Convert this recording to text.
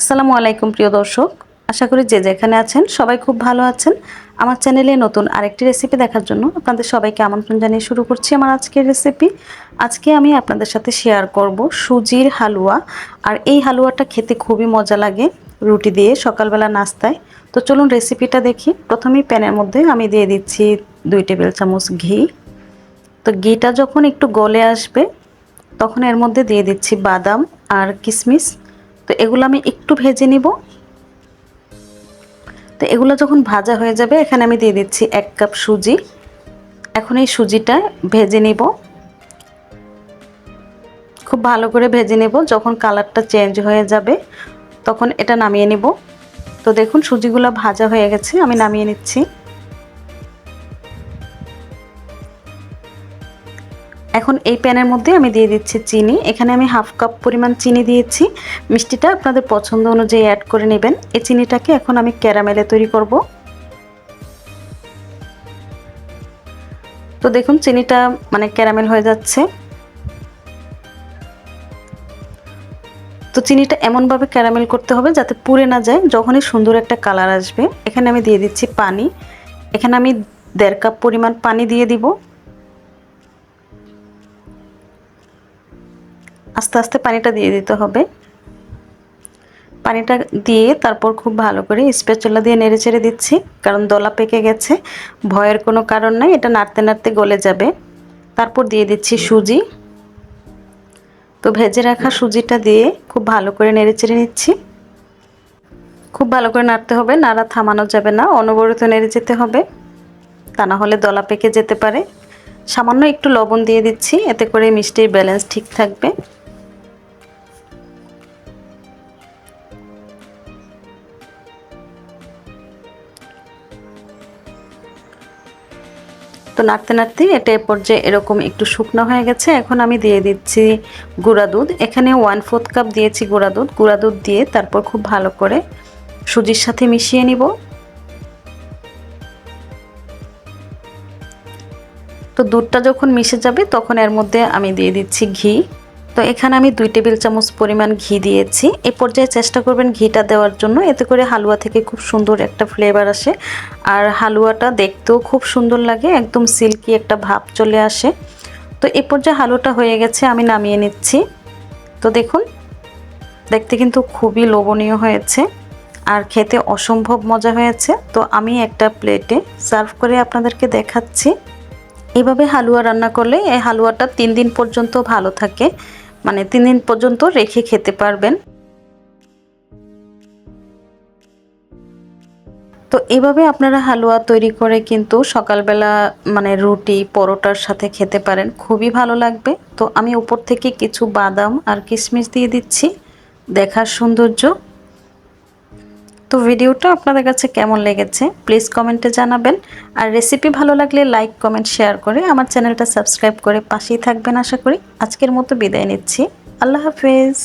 আসসালামু আলাইকুম, প্রিয় দর্শক। আশা করি যে যেখানে আছেন সবাই খুব ভালো আছেন। আমার চ্যানেলে নতুন আরেকটি রেসিপি দেখার জন্য আপনাদের সবাইকে আমন্ত্রণ জানিয়ে শুরু করছি আমার আজকের রেসিপি আজকে আমি আপনাদের সাথে শেয়ার করব সুজির হালুয়া। আর এই হালুয়াটা খেতে খুবই মজা লাগে রুটি দিয়ে সকালবেলা নাস্তায়। তো চলুন রেসিপিটা দেখি। প্রথমেই প্যানের মধ্যে আমি দিয়ে দিচ্ছি দুই টেবিল চামচ ঘি। তো ঘিটা যখন একটু গলে আসবে, তখন এর মধ্যে দিয়ে দিচ্ছি বাদাম আর কিশমিশ তো এগুলো আমি একটু ভেজে নিব। তো এগুলো যখন ভাজা হয়ে যাবে, এখানে আমি দিয়ে দিচ্ছি এক কাপ সুজি। এখন এই সুজিটা ভেজে নিব। খুব ভালো করে ভেজে নেব, যখন কালারটা চেঞ্জ হয়ে যাবে, তখন এটা নামিয়ে নিব। তো দেখুন, সুজিগুলো ভাজা হয়ে গেছে, আমি নামিয়ে নিচ্ছি। এখন এই প্যানের মধ্যে আমি দিয়ে দিচ্ছি চিনি। এখানে আমি হাফ কাপ পরিমাণ চিনি দিয়েছি। মিষ্টিটা আপনাদের পছন্দ অনুযায়ী অ্যাড করে নেবেন। এই চিনিটাকে এখন আমি ক্যারামেলে তৈরি করব। তো দেখুন, চিনিটা মানে ক্যারামেল হয়ে যাচ্ছে। তো চিনিটা এমনভাবে ক্যারামেল করতে হবে যাতে পুড়ে না যায়, যখনই সুন্দর একটা কালার আসবে। এখানে আমি দিয়ে দিচ্ছি পানি। এখানে আমি দেড় কাপ পরিমাণ পানি দিয়ে দিব। আস্তে আস্তে পানিটা দিয়ে দিতে হবে। পানিটা দিয়ে তারপর খুব ভালো করে স্পেচলা দিয়ে নেড়ে চেড়ে দিচ্ছি, কারণ দলা পেকে গেছে। ভয়ের কোনো কারণ নাই, এটা নাড়তে নাড়তে গলে যাবে। তারপর দিয়ে দিচ্ছি সুজি। তো ভেজে রাখা সুজিটা দিয়ে খুব ভালো করে নেড়ে চেড়ে নিচ্ছি। খুব ভালো করে নাড়তে হবে, নাড়া থামানো যাবে না, অনবরত নেড়ে যেতে হবে। তা না হলে দলা পেকে যেতে পারে। সামান্য একটু লবণ দিয়ে দিচ্ছি, এতে করে মিষ্টির ব্যালেন্স ঠিক থাকবে। তো নাড়তে নাড়তে এটা এ পর্যায়ে এরকম একটু শুকনো হয়ে গেছে। এখন আমি দিয়ে দিচ্ছি গুঁড়া দুধ। এখানে ওয়ান ফোর্থ কাপ দিয়েছি গুঁড়া দুধ। গুঁড়া দুধ দিয়ে তারপর খুব ভালো করে সুজির সাথে মিশিয়ে নিব। তো দুধটা যখন মিশে যাবে তখন এর মধ্যে আমি দিয়ে দিচ্ছি ঘি। তো এখানে আমি দুই টেবিল চামচ পরিমাণ ঘি দিয়েছি। এ পর্যায়ে চেষ্টা করবেন ঘিটা দেওয়ার জন্য। এতে করে হালুয়া থেকে খুব সুন্দর একটা ফ্লেভার আসে। আর হালুয়াটা দেখতেও খুব সুন্দর লাগে, একদম সিল্কি একটা ভাব চলে আসে। তো এ পর্যায়ে হালুয়াটা হয়ে গেছে, আমি নামিয়ে নিচ্ছি। তো দেখুন, দেখতে কিন্তু খুবই লোভনীয় হয়েছে আর খেতে অসম্ভব মজা হয়েছে। তো আমি একটা প্লেটে সার্ভ করে আপনাদেরকে দেখাচ্ছি। এভাবে হালুয়া রান্না করলে এই হালুয়াটা তিন দিন পর্যন্ত ভালো থাকে। মানে তিন দিন পর্যন্ত রেখে খেতে পারবেন। তো এভাবে আপনারা হালুয়া তৈরি করে কিন্তু সকালবেলা মানে রুটি, পরোটার সাথে খেতে পারেন। খুবই ভালো লাগবে। তো আমি উপর থেকে কিছু বাদাম আর কিশমিশ দিয়ে দিচ্ছি। দেখার সৌন্দর্য। তো ভিডিওটা আপনাদের কাছে কেমন লেগেছে প্লিজ কমেন্টে জানাবেন। আর রেসিপি ভালো লাগলে লাইক কমেন্ট শেয়ার করে আমার চ্যানেলটা সাবস্ক্রাইব করে পাশেই থাকবেন আশা করি। আজকের মতো বিদায় নিচ্ছি। আল্লাহ হাফেজ।